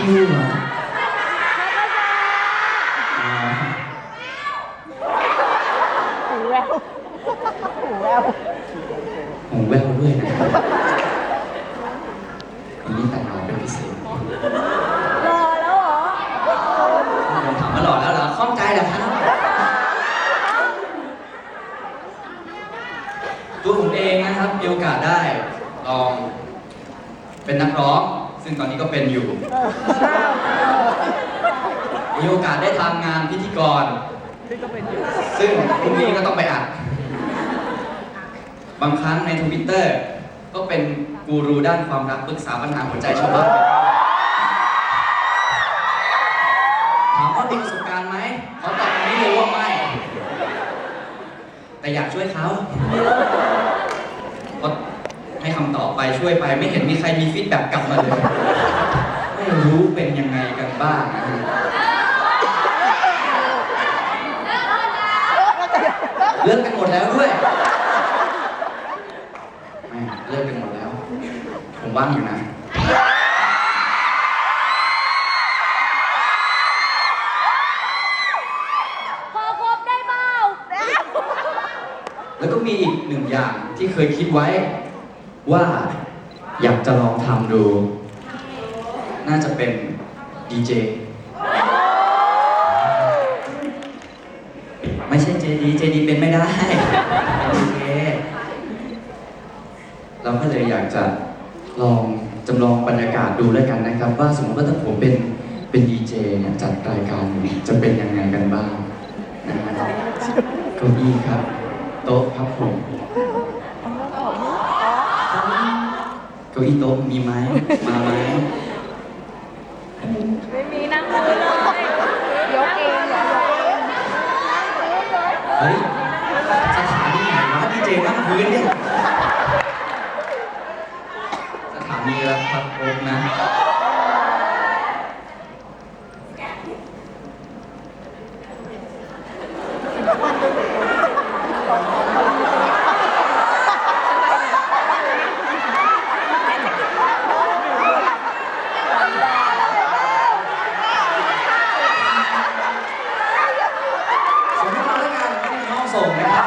คิวเหรออ๋อหูแววหูแววหูแววด้วยนะอันนี้แต่งมาเป็นพิเศษรอแล้วเหรอผมถามมาหล่อแล้วเหรอข้องใจเหรอครับตัวผมเองนะครับมีโอกาสได้ลองเป็นนักร้อง ซึ่งตอนนี้ก็เป็นอยู่ มีโอกาสได้ทำงานพิธีกร ซึ่งพรุ่งนี้ก็ต้องไปอัด บางครั้งในทวิตเตอร์ก็เป็นกูรูด้านความรักปรึกษาปัญหาหัวใจชาวบ้านถามว่ามีประสบการณ์ไหมเขาตอบตรงนี้เลยว่าไม่ แต่อยากช่วยเขา ไปช่วยไปไม่เห็นมีใครมีฟีดแบ็กกลับมาเลย ไม่รู้เป็นยังไงกันบ้างนะฮะเลิกกันหมดแล้วด้วยแม่เลิกกันหมดแล้ว ผมว่างอยู่นะพอครบได้เปล่าแล้วก็มีอีกหนึ่งอย่างที่เคยคิดไว้ว่า อยากจะลองทำดู น่าจะเป็นดีเจไม่ใช่เจดีเจดีเป็นไม่ได้โอเคเราก็เลยอยากจะลองจำลองบรรยากาศดูแล้วกันนะครับ ว่าสมมติว่าถ้าผมเป็นเป็นดีเจเนี่ยจัดรายการจะเป็นยังไงกันบ้างนะครับเก้าอี้ครับ โต๊ะครับผม เก้าอี้โต๊ะมีไหมมาไหมไม่มีนั่งพื้นเลยยกเองเหรอยกเองเฮ้ยสถานีไหนวะดีเจนั่งพื้นเนี่ยสถานีละครับโอ๊กนะ ส่งให้เราแล้วกันไม่ได้ห้องส่งนะครับ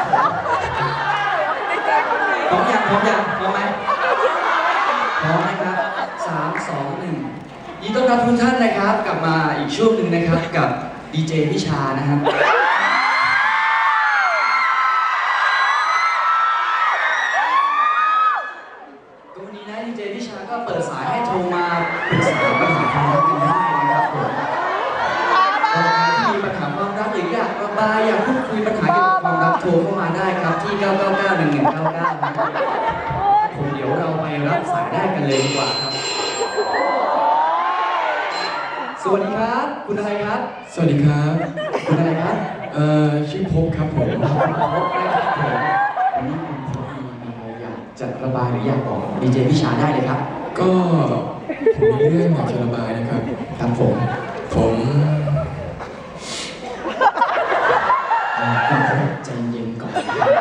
พ ร้อมยังพร้อมยังพร้อมไหมพร้อมนะครับสามสองหนึ่งยินดีต้อนรับทุกท่านนะครับ กลับมาอีกช่วงหนึ่งนะครับกับดีเจพิชานะครับก็วันนี้นะดีเจพิชาก็เปิดสายให้โทรมาปรึกษาปัญหาความรักกันได้นะครับผมใครที่มีปัญหาความรักหรืออยากระบายอยากพูดคุยปัญหา โทรเข้ามาได้ครับที่ 999 1199นะครับผมเดี๋ยวเราไปรับสายได้กันเลยดีกว่าครับ สวัสดีครับ คุณอะไรครับ สวัสดีครับ คุณอะไรครับ เอ่อ ชื่อพบครับผมคุณพบนะครับผมวันนี้คุณพบมีอะไรอยากจะระบายหรืออยากบอกดีเจพิชาได้เลยครับ ก็ผมมีเรื่องอยากจะระบายนะครับ ครับผม ผม ก่อน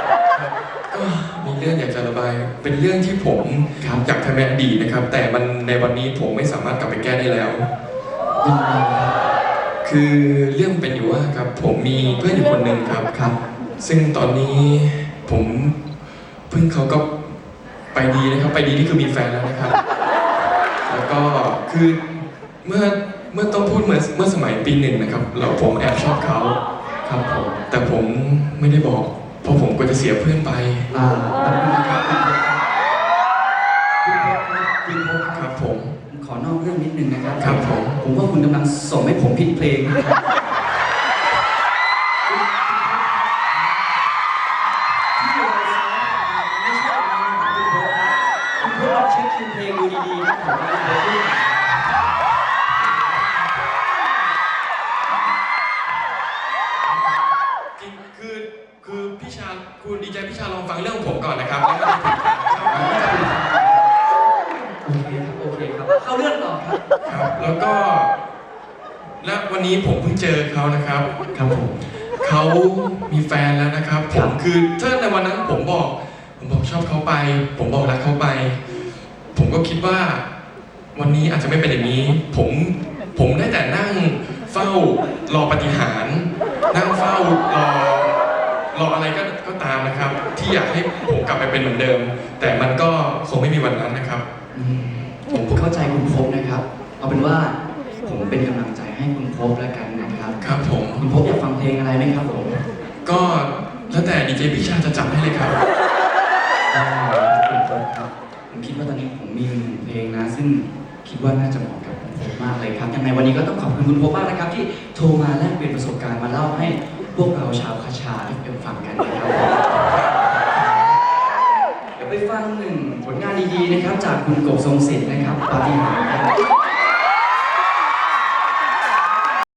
ก็มีเรื่องอยากจะระบาย เป็นเรื่องที่ผมครับอยากทำในอดีตนะครับ แต่มันในวันนี้ผมไม่สามารถกลับไปแก้ได้แล้วยังไงครับคือเรื่องเป็นอยู่ว่าครับ ผมมีเพื่อนอยู่คนหนึ่งครับครับ ซึ่งตอนนี้ผมเพิ่งเขาก็ไปดีนะครับ ไปดีนี่คือมีแฟนแล้วนะครับ แล้วก็คือเมื่อเมื่อต้องพูดเมื่อเมื่อสมัยปีหนึ่งนะครับ เราผมแอบชอบเขาครับผมแต่ผมไม่ได้บอก เพราะผมกลัวจะเสียเพื่อนไปอ่าแป๊บนึงนะครับคุณพบครับคุณพบคครับรับผม ขอนอกเรื่องนิดนึงนะครับ ครับผม ผมว่าคุณกำลังส่งให้ผมผิดเพลงนะครับ คุณดีใจพี่ชาลองฟังเรื่องผมก่อนนะครับแล้วก็โอเคครับโอเคครับเข้าเรื่องต่อครับครับ แล้วก็ และวันนี้ผมเพิ่งเจอเขานะครับครับผมเขามีแฟนแล้วนะครับคผรับมคือถ้าในวันนั้นผมบอก ผมบอกชอบเขาไป ผมบอกรักเขาไป ผมก็คิดว่า วันนี้อาจจะไม่เป็นอย่างนี้ ผมผมได้แต่นั่งเฝ้ารอปฏิหารย์ ที่อยากให้ผมกลับไปเป็นเหมือนเดิม แต่มันก็คงไม่มีวันนั้นนะครับอืมผมเข้าใจคุณพบนะครับ เอาเป็นว่าผมเป็นกำลังใจให้คุณพบแล้วกันนะครับ ครับผม คุณพบอยากฟังเพลงอะไรไหมครับผมก็แล้วแต่ดีเจพิชาจะจับให้เลยครับอ่าคุณพบครับผมคิดว่าตอนนี้ผมมีหนึ่งเพลงนะ ซึ่งคิดว่าน่าจะเหมาะกับคุณพบมากเลยครับยังไงวันนี้ก็ต้องขอบคุณคุณพบมากนะครับ ที่โทรมาแลกเปลี่ยนประสบการณ์มาเล่าให้พวกเราชาวคาชาได้ฟังกันนะครับเดี๋ยวไปฟังหนึ่งผลงานดีๆนะครับ คุณกบทรงศิษย์นะครับปาฏิหาริย์